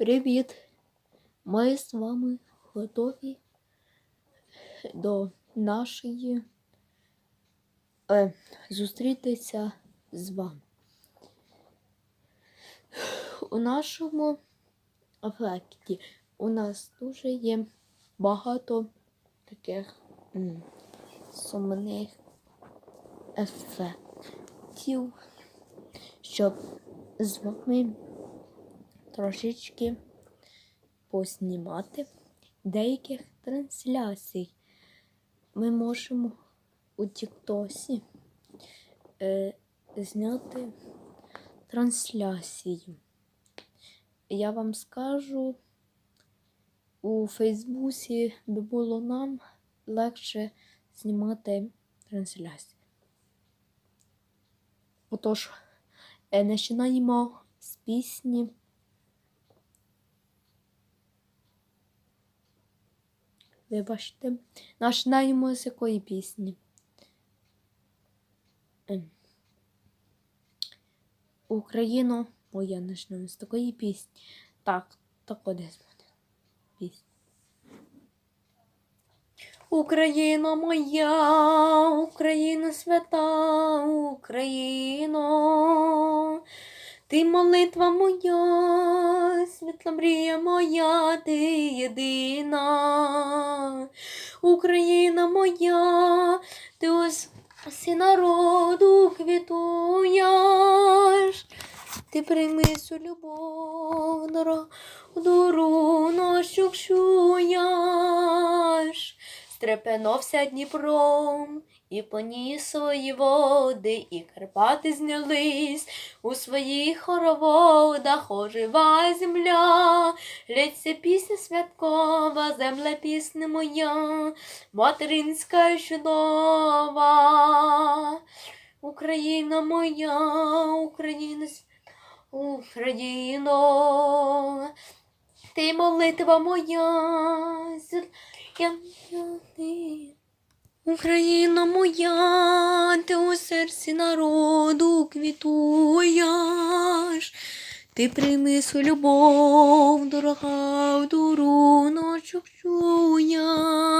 Привіт! Ми з вами готові до нашої е, зустрітися з вами. У нашому ефекті у нас дуже є багато таких м, сумних ефектів, щоб з вами трошечки поснімати деяких трансляцій. Ми можемо у Тіктосі е, зняти трансляцію. Я вам скажу, у Фейсбуці би було нам легше знімати трансляцію. Отож, е, починаємо з пісні. Вибачте, починаємо з якої пісні? Ем. Україно, моя почнемо з такої пісні. Так, так буде. Пісня. Україна моя, Україна свята, Україно, ти молитва моя, світла мрія моя, ти єдина. Україна моя, ти ось си народу квітуєш, ти прийми цю любов, дорогу нашу чуєш. Стрепенувся Дніпром і поніс свої води, і Карпати знялись у своїх хороводах, ожива земля, лється пісня святкова, земля пісня моя, материнська і чудова. Україна моя, Україна Україно, ти молитва моя, Україна моя, ти у серці народу квітуєш, ти прийми свою любов, дорога в дуру ночок чуєш.